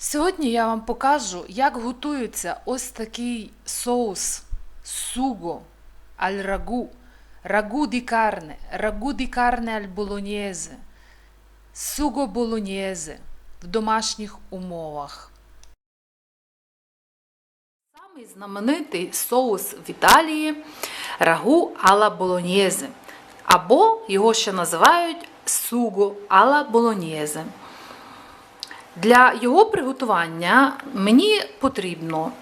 Сьогодні я вам покажу, як готується ось такий соус суго аль рагу, рагу ді карне, рагу ді карне аль болоньєзе, суго болоньєзе в домашніх умовах. Самий знаменитий соус в Італії рагу ала болоньєзе, або його ще називають суго ала болоньєзе. Для його приготування мені потрібно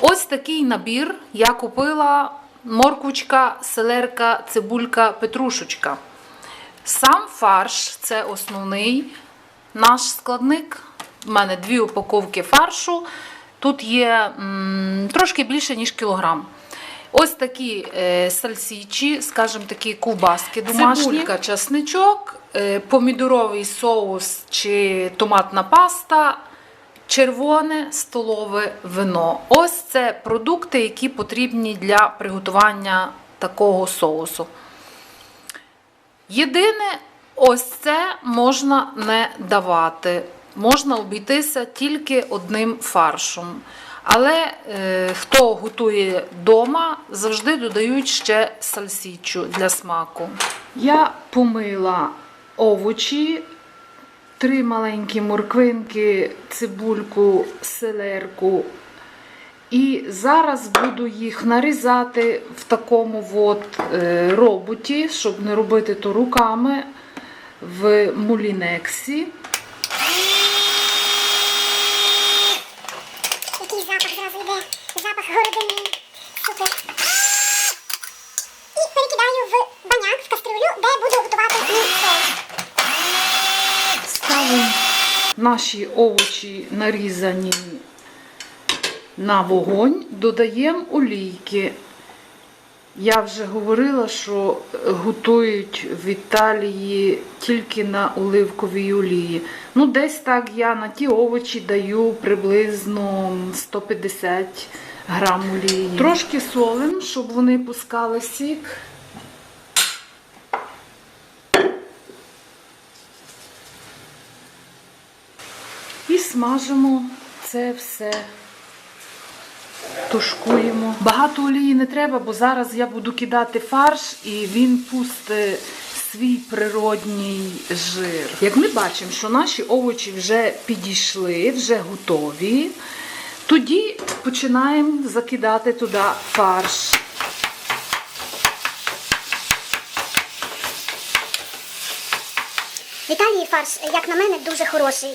ось такий набір. Я купила морквочка, селерка, цибулька, петрушечка. Сам фарш це основний наш складник. У мене дві упаковки фаршу. Тут є трошки більше, ніж кілограм. Ось такі е, сальсічі, скажімо, такі ковбаски домашні. Цибулька, часничок, е, помідоровий соус чи томатна паста, червоне столове вино. Ось це продукти, які потрібні для приготування такого соусу. Єдине, ось це можна не давати. Можна обійтися тільки одним фаршем. Але е, хто готує вдома, завжди додають ще сальсічу для смаку. Я помила овочі, три маленькі морквинки, цибульку, селерку. І зараз буду їх нарізати в такому от е, роботі, щоб не робити то руками в мулінексі. Який запах зразу йде. Запах городини. Супер. І перекидаю в баняк, в кастрюлю, де буду готувати мій соус. Ставимо наші овочі нарізані на вогонь, додаємо олійки. Я вже говорила, що готують в Італії тільки на оливковій олії. Ну, десь так я на ті овочі даю приблизно 150 грам олії. Трошки солим, щоб вони пускали сік. І смажимо це все. Тушкуємо. Багато олії не треба, бо зараз я буду кидати фарш і він пустить свій природній жир. Як ми бачимо, що наші овочі вже підійшли, вже готові, тоді починаємо закидати туди фарш. В Італії фарш, як на мене, дуже хороший.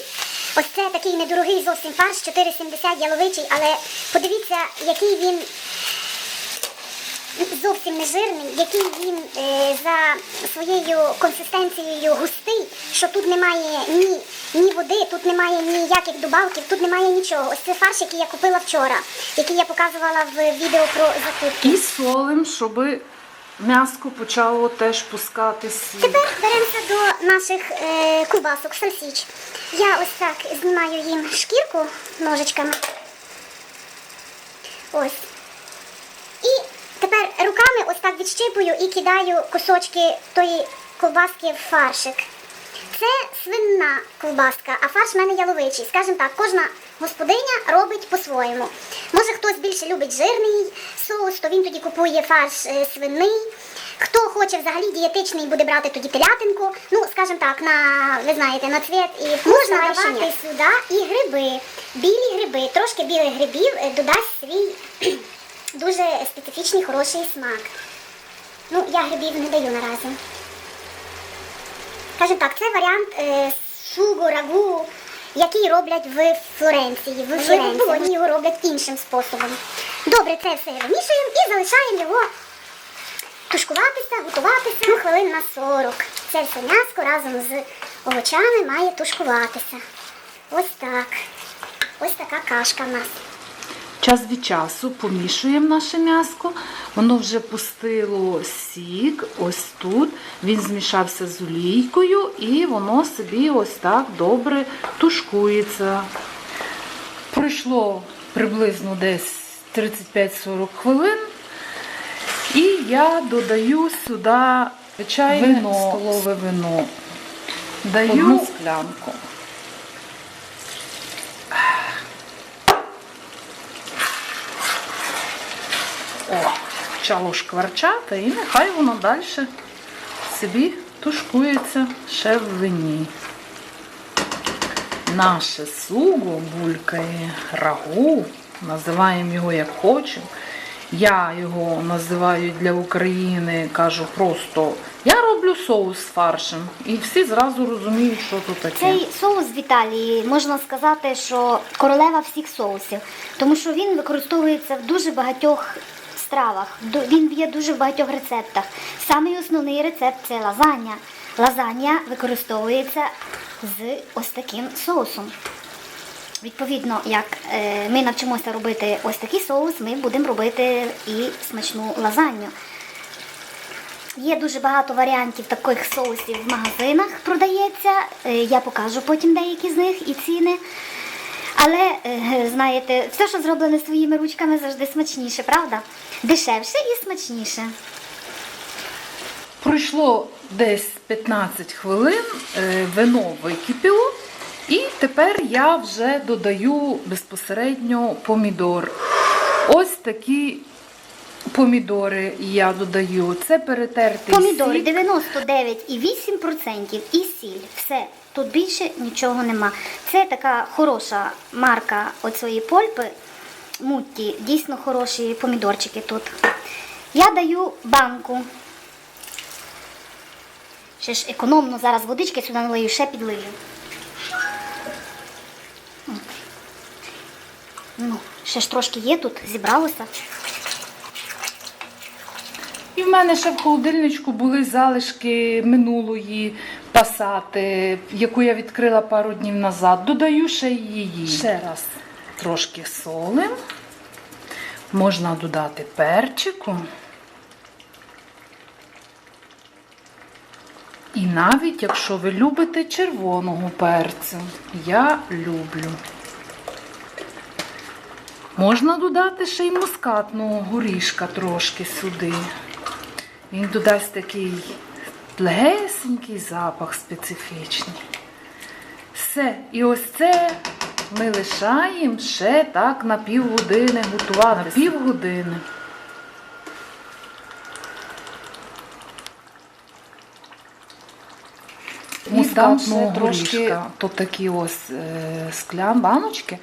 Ось це такий недорогий зовсім фарш, 4,70 яловичий, але подивіться, який він зовсім не жирний, який він е, за своєю консистенцією густий, що тут немає ні, ні води, тут немає ніяких добавків, тут немає нічого. Ось це фарш, який я купила вчора, який я показувала в відео про закупки. І солим, щоб м'яско почало теж пускати сік. Тепер беремося до наших е, ковбасок, сальсіч. Я ось так знімаю їм шкірку ножичками. Ось. І тепер руками ось так відщипую і кидаю кусочки тої ковбаски в фаршик. Це свинна ковбаска, а фарш в мене яловичий. Скажімо так, кожна господиня робить по-своєму. Може хтось більше любить жирний соус, то він тоді купує фарш е, свинний. Хто хоче взагалі дієтичний, буде брати тоді телятинку. Ну, скажімо так, на ви знаєте, на цвіт і можна давати сюди і гриби. Білі гриби, трошки білих грибів е, додасть свій дуже специфічний хороший смак. Ну, я грибів не даю наразі. Скажімо так, це варіант е, суго, рагу, який роблять в Флоренції. В Флоренції. Вони його роблять іншим способом. Добре, це все вимішуємо і залишаємо його тушкуватися, готуватися ну, хвилин на 40. Це все м'яско разом з овочами має тушкуватися. Ось так. Ось така кашка в нас. Час від часу помішуємо наше м'яско. Воно вже пустило сік, ось тут. Він змішався з олійкою і воно собі ось так добре тушкується. Пройшло приблизно десь 35-40 хвилин. І я додаю сюди звичайне Вино. столове вино. Даю Одну склянку. О, почало шкварчати, і нехай воно далі собі тушкується ще в вині. Наше суго булькає рагу, називаємо його як хочемо. Я його називаю для України, кажу просто, я роблю соус з фаршем. І всі зразу розуміють, що тут таке. Цей соус в Італії можна сказати, що королева всіх соусів, тому що він використовується в дуже багатьох стравах. Він є дуже в багатьох рецептах. Самий основний рецепт це лазанья. Лазанья використовується з ось таким соусом. Відповідно, як е, ми навчимося робити ось такий соус, ми будемо робити і смачну лазанью. Є дуже багато варіантів таких соусів в магазинах продається. Е, Я покажу потім деякі з них і ціни. Але е, знаєте, все, що зроблене своїми ручками, завжди смачніше, правда? Дешевше і смачніше. Пройшло десь 15 хвилин, е, вино википіло, і тепер я вже додаю безпосередньо помідор. Ось такі помідори я додаю. Це перетертий Помідори сік. 99,8% і сіль. Все. Тут більше нічого нема. Це така хороша марка оцієї польпи. Мутті. Дійсно хороші помідорчики тут. Я даю банку. Ще ж економно зараз водички сюди налию, ще підлию. Ну, ще ж трошки є тут, зібралося. І в мене ще в холодильничку були залишки минулої пасати, яку я відкрила пару днів назад. Додаю ще її. Ще раз трошки солим. Можна додати перчику. І навіть якщо ви любите червоного перцю, я люблю. Можна додати ще й мускатного горішка трошки сюди. Він додасть такий легесенький запах специфічний. Все. І ось це ми лишаємо ще так на півгодини готувати. На півгодини. Мускатного горішка. То такі ось е, склян, баночки.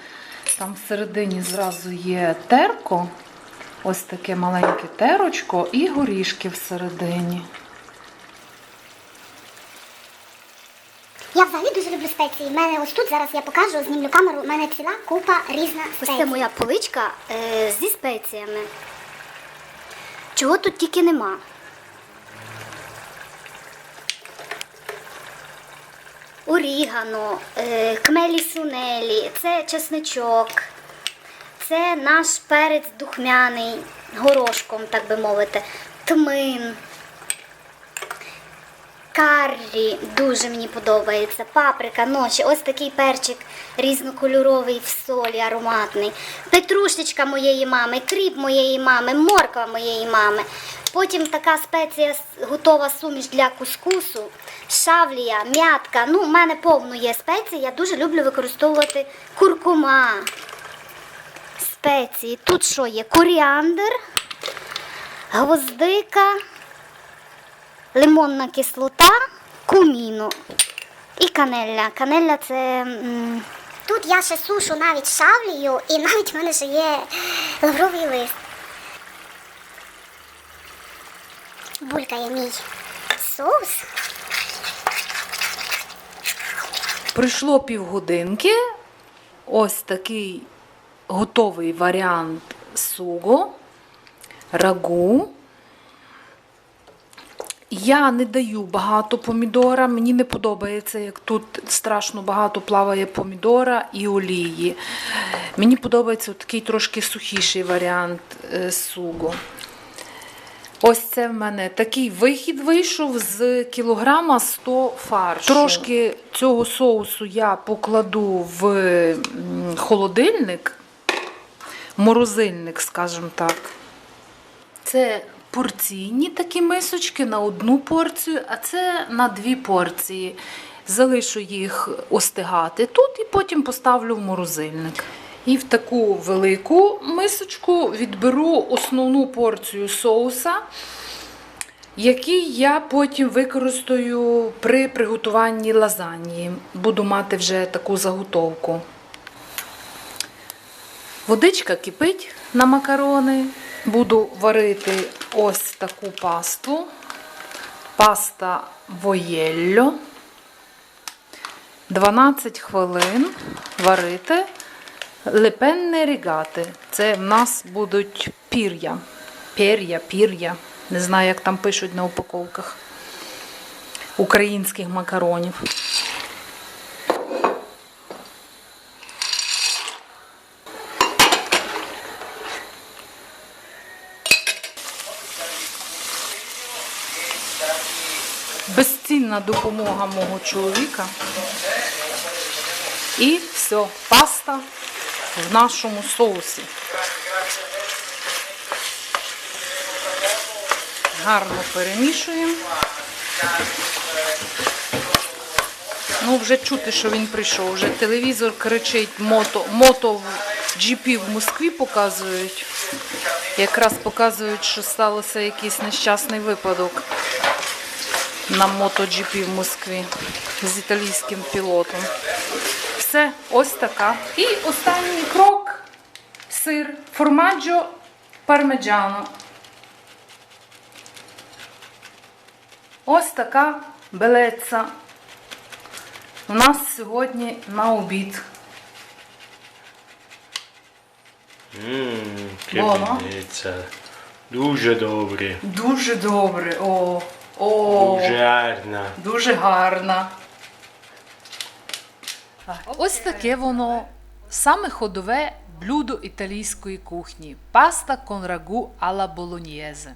Там всередині зразу є терко, ось таке маленьке терочко і горішки всередині. Я взагалі дуже люблю спеції. У мене ось тут зараз я покажу, знімлю камеру. У мене ціла купа різна Ось це моя поличка е, зі спеціями. Чого тут тільки нема. Орігано, е, кмелі сунелі, це чесничок, це наш перець духмяний, горошком, так би мовити, тмин. Каррі дуже мені подобається. Паприка, ночі, ось такий перчик різнокольоровий в солі, ароматний. Петрушечка моєї мами, кріп моєї мами, морква моєї мами. Потім така спеція готова суміш для кускусу, шавлія, м'ятка. Ну, в мене повно є спеції. Я дуже люблю використовувати куркума. Спеції. Тут що є? Коріандр, гвоздика лимонна кислота, куміну і канелля. Канелля це м, Тут я ще сушу навіть шавлію, і навіть в мене ще є лавровий лист. Булькає мій соус. Пройшло півгодинки. Ось такий готовий варіант суго, рагу. Я не даю багато помідора. Мені не подобається, як тут страшно багато плаває помідора і олії. Мені подобається такий трошки сухіший варіант е, суго. Ось це в мене такий вихід вийшов з кілограма 100 фаршу. Трошки цього соусу я покладу в холодильник, морозильник, скажімо так. Це порційні такі мисочки на одну порцію, а це на дві порції. Залишу їх остигати тут і потім поставлю в морозильник. І в таку велику мисочку відберу основну порцію соуса, який я потім використаю при приготуванні лазаньї. Буду мати вже таку заготовку. Водичка кипить на макарони. Буду варити ось таку пасту. Паста воєлло. 12 хвилин варити лепенне рігати. Це в нас будуть пір'я. Пір'я, пір'я. Не знаю, як там пишуть на упаковках українських макаронів. Безцінна допомога мого чоловіка. І все, паста в нашому соусі. Гарно перемішуємо. Ну, вже чути, що він прийшов. Вже телевізор кричить, мото, мото в GP в Москві показують. Якраз показують, що сталося якийсь нещасний випадок на MotoGP в Москві з італійським пілотом. Все, ось така. І останній крок сир формаджо пармеджано. Ось така белеця. У нас сьогодні на обід. Ммм, Buono? Дуже добре. Дуже добре. О, о. Дуже гарна. Дуже гарна. Ось таке воно саме ходове блюдо італійської кухні паста кон рагу Болоньєзе.